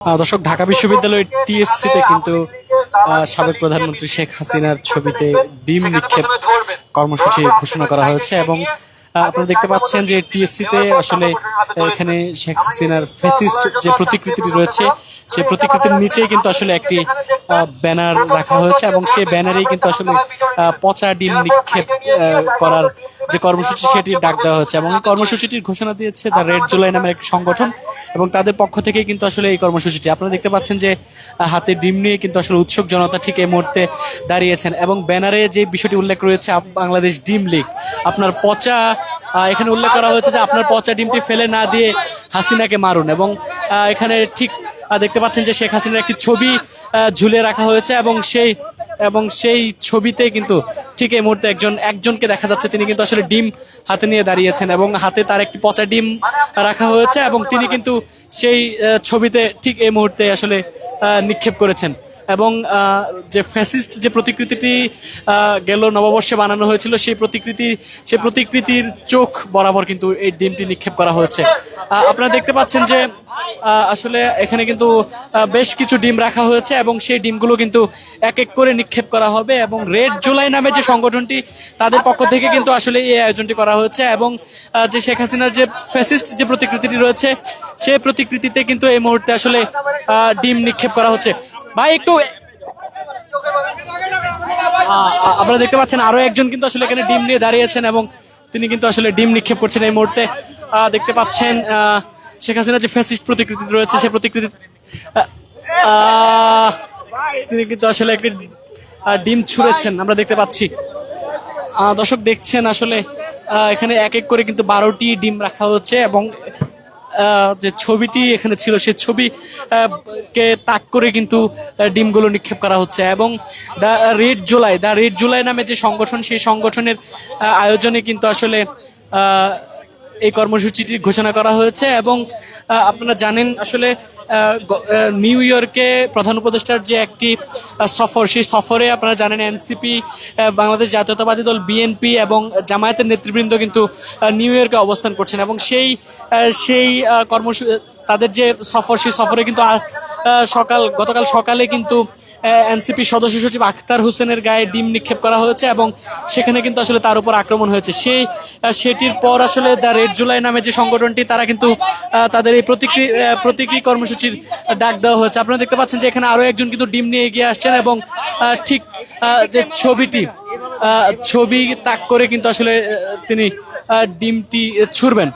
দর্শক, ঢাকা বিশ্ববিদ্যালয়ের টিএসসিতে কিন্তু সাবেক প্রধানমন্ত্রী শেখ হাসিনার ছবিতে ডিম নিক্ষেপ কর্মসূচি ঘোষণা করা হয়েছে এবং আপনারা দেখতে পাচ্ছেন যে টিএসসিতে আসলে এখানে শেখ হাসিনার ফেসিস্ট যে প্রতিকৃতিটি রয়েছে সেই প্রতিকৃতির নিচেই কিন্তু আসলে একটি ব্যানার রাখা হয়েছে এবং সেই ব্যানারেই কিন্তু আসলে পচা ডিম নিক্ষেপ করার যে কর্মসূচি সেটি ডাক দেওয়া হয়েছে এবং এই কর্মসূচিটির ঘোষণা দিয়েছে দ্য রেড জুলাই নামের একটি সংগঠন এবং তাদের পক্ষ থেকেই কিন্তু আসলে এই কর্মসূচিটি। আপনারা দেখতে পাচ্ছেন যে হাতে ডিম নিয়ে কিন্তু আসলে উৎসুক জনতা ঠিক এই মুহূর্তে দাঁড়িয়েছেন এবং ব্যানারে যে বিষয়টি উল্লেখ রয়েছে বাংলাদেশ ডিম লীগ, আপনার পচা এখানে উল্লেখ করা হয়েছে যে আপনার পচা ডিমটি ফেলে না দিয়ে হাসিনাকে মারুন এবং এখানে ঠিক দেখতে পাচ্ছেন যে শেখ হাসিনার একটি ছবি ঝুলে রাখা হয়েছে এবং সেই এবং সেই ছবিতে কিন্তু ঠিক এই মুহূর্তে একজন, একজনকে দেখা যাচ্ছে। তিনি কিন্তু আসলে ডিম হাতে নিয়ে দাঁড়িয়েছেন এবং হাতে তার একটি পচা ডিম রাখা হয়েছে এবং তিনি কিন্তু সেই ছবিতে ঠিক এই মুহূর্তে আসলে নিক্ষেপ করেছেন। এবং যে ফ্যাসিস্ট যে প্রতিকৃতিটি গেল নববর্ষে বানানো হয়েছিল, সেই প্রতিকৃতি, সেই প্রতিকৃতির চোখ বরাবর কিন্তু এই ডিমটি নিক্ষেপ করা হয়েছে। আপনারা দেখতে পাচ্ছেন যে আসলে এখানে কিন্তু বেশ কিছু ডিম রাখা হয়েছে এবং সেই ডিমগুলো কিন্তু এক এক করে নিক্ষেপ করা হবে এবং রেড জুলাই নামে যে সংগঠনটি তাদের পক্ষ থেকে কিন্তু আসলে এই আয়োজনটি করা হয়েছে এবং যে শেখ হাসিনার যে ফ্যাসিস্ট যে প্রতিকৃতিটি রয়েছে সেই প্রতিকৃতিতে কিন্তু এই মুহূর্তে আসলে ডিম নিক্ষেপ করা হচ্ছে। ভাই একটু আপনারা দেখতে পাচ্ছেন আরও একজন কিন্তু আসলে এখানে ডিম নিয়ে দাঁড়িয়েছেন এবং তিনি কিন্তু আসলে ডিম নিক্ষেপ করছেন এই মুহূর্তে। দেখতে পাচ্ছেন আহ, শেখ হাসিনা যে ফ্যাসিস্ট প্রতিকৃতি রয়েছে, সে প্রতিকৃতি তিনি কিন্তু আসলে একটি ডিম ছুঁড়েছেন, আমরা দেখতে পাচ্ছি। দর্শক দেখছেন আসলে এখানে এক এক করে কিন্তু বারোটি ডিম রাখা হচ্ছে এবং যে ছবিটি এখানে ছিল, সে ছবি কে তাক করে কিন্তু ডিমগুলো নিক্ষেপ করা হচ্ছে এবং the red July the red July নামে যে সংগঠন, সেই সংগঠনের আয়োজনে কিন্তু আসলে এই কর্মসূচিটি ঘোষণা করা হয়েছে এবং আপনারা জানেন আসলে নিউ ইয়র্কে প্রধান উপদেষ্টার যে একটি সফর, সেই সফরে আপনারা জানেন এনসিপি বাংলাদেশ জাতীয়তাবাদী দল বিএনপি এবং জামায়াতের নেতৃবৃন্দ কিন্তু নিউ ইয়র্কে অবস্থান করছেন এবং সেই সেই কর্মসূচি তাদের যে সফর, সেই সফরে কিন্তু সকাল, গতকাল সকালে কিন্তু এনসিপি সদস্য সচিব আখতার হোসেনের গায়ে ডিম নিক্ষেপ করা হয়েছে এবং সেখানে কিন্তু আসলে তার উপর আক্রমণ হয়েছে। সেই সেটির পর আসলে দ্য রেড জুলাই নামে যে সংগঠনটি, তারা কিন্তু তাদের এই প্রতিক্রিয়া প্রতীকী কর্মসূচির ডাক দেওয়া হয়েছে। আপনারা দেখতে পাচ্ছেন যে এখানে আরও একজন কিন্তু ডিম নিয়ে এগিয়ে আসছেন এবং ঠিক যে ছবিটি ছবি তাক করে কিন্তু আসলে তিনি ডিমটি ছুড়বেন।